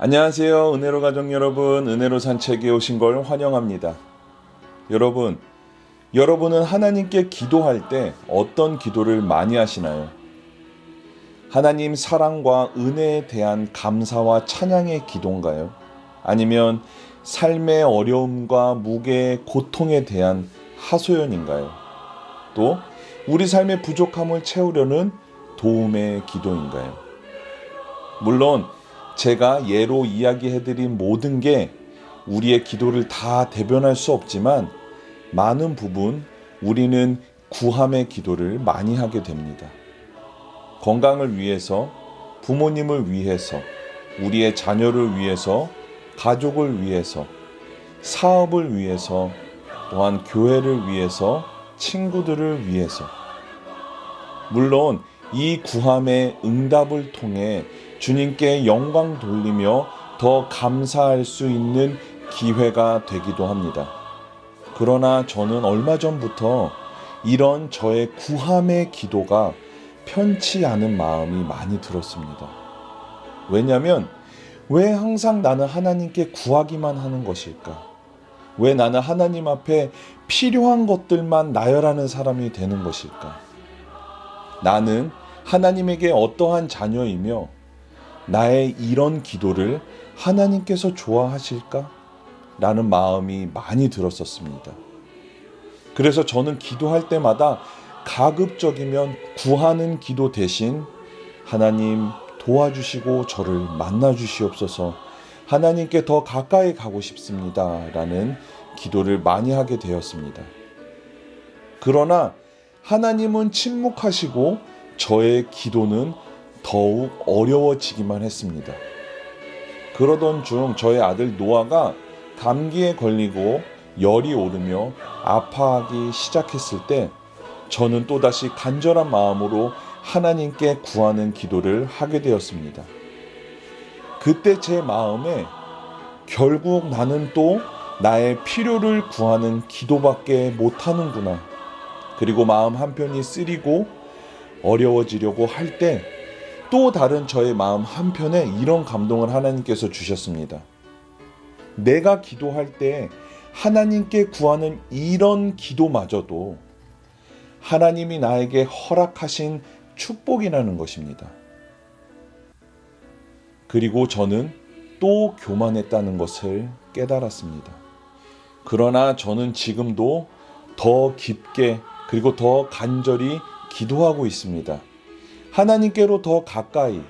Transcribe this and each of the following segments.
안녕하세요. 은혜로 가족 여러분, 은혜로 산책에 오신 걸 환영합니다. 여러분, 여러분은 하나님께 기도할 때 어떤 기도를 많이 하시나요? 하나님 사랑과 은혜에 대한 감사와 찬양의 기도인가요? 아니면 삶의 어려움과 무게의 고통에 대한 하소연인가요? 또 우리 삶의 부족함을 채우려는 도움의 기도인가요? 물론 제가 예로 이야기해드린 모든 게 우리의 기도를 다 대변할 수 없지만 많은 부분 우리는 구함의 기도를 많이 하게 됩니다. 건강을 위해서, 부모님을 위해서, 우리의 자녀를 위해서, 가족을 위해서, 사업을 위해서, 또한 교회를 위해서, 친구들을 위해서. 물론 이 구함의 응답을 통해 주님께 영광 돌리며 더 감사할 수 있는 기회가 되기도 합니다. 그러나 저는 얼마 전부터 이런 저의 구함의 기도가 편치 않은 마음이 많이 들었습니다. 왜냐하면 왜 항상 나는 하나님께 구하기만 하는 것일까? 왜 나는 하나님 앞에 필요한 것들만 나열하는 사람이 되는 것일까? 나는 하나님에게 어떠한 자녀이며 나의 이런 기도를 하나님께서 좋아하실까? 라는 마음이 많이 들었었습니다. 그래서 저는 기도할 때마다 가급적이면 구하는 기도 대신 하나님 도와주시고 저를 만나 주시옵소서 하나님께 더 가까이 가고 싶습니다. 라는 기도를 많이 하게 되었습니다. 그러나 하나님은 침묵하시고 저의 기도는 더욱 어려워지기만 했습니다. 그러던 중 저의 아들 노아가 감기에 걸리고 열이 오르며 아파하기 시작했을 때 저는 또다시 간절한 마음으로 하나님께 구하는 기도를 하게 되었습니다. 그때 제 마음에 결국 나는 또 나의 필요를 구하는 기도밖에 못하는구나. 그리고 마음 한편이 쓰리고 어려워지려고 할 때 또 다른 저의 마음 한편에 이런 감동을 하나님께서 주셨습니다. 내가 기도할 때 하나님께 구하는 이런 기도마저도 하나님이 나에게 허락하신 축복이라는 것입니다. 그리고 저는 또 교만했다는 것을 깨달았습니다. 그러나 저는 지금도 더 깊게 그리고 더 간절히 기도하고 있습니다. 하나님께로 더 가까이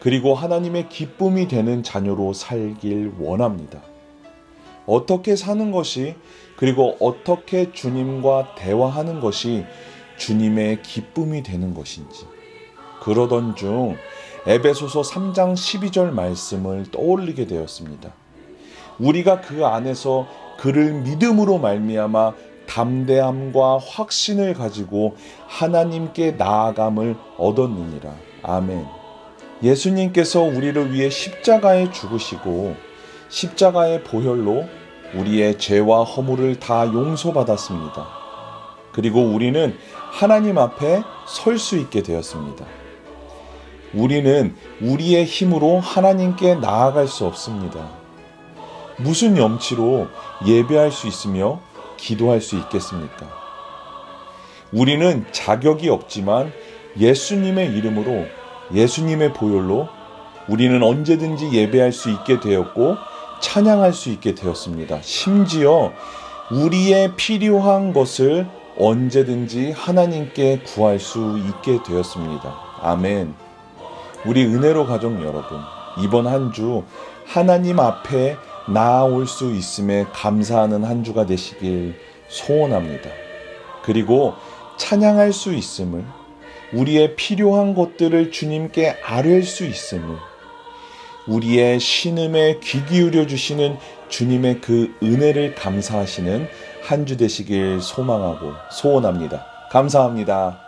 그리고 하나님의 기쁨이 되는 자녀로 살길 원합니다. 어떻게 사는 것이 그리고 어떻게 주님과 대화하는 것이 주님의 기쁨이 되는 것인지 그러던 중 에베소서 3장 12절 말씀을 떠올리게 되었습니다. 우리가 그 안에서 그를 믿음으로 말미암아 담대함과 확신을 가지고 하나님께 나아감을 얻었느니라. 아멘. 예수님께서 우리를 위해 십자가에 죽으시고 십자가의 보혈로 우리의 죄와 허물을 다 용서받았습니다. 그리고 우리는 하나님 앞에 설 수 있게 되었습니다. 우리는 우리의 힘으로 하나님께 나아갈 수 없습니다. 무슨 염치로 예배할 수 있으며 기도할 수 있겠습니까? 우리는 자격이 없지만 예수님의 이름으로 예수님의 보혈로 우리는 언제든지 예배할 수 있게 되었고 찬양할 수 있게 되었습니다. 심지어 우리의 필요한 것을 언제든지 하나님께 구할 수 있게 되었습니다. 아멘. 우리 은혜로 가족 여러분, 이번 한 주 하나님 앞에 나아올 수 있음에 감사하는 한 주가 되시길 소원합니다. 그리고 찬양할 수 있음을 우리의 필요한 것들을 주님께 아뢰 수 있음을 우리의 신음에 귀 기울여 주시는 주님의 그 은혜를 감사하시는 한 주 되시길 소망하고 소원합니다. 감사합니다.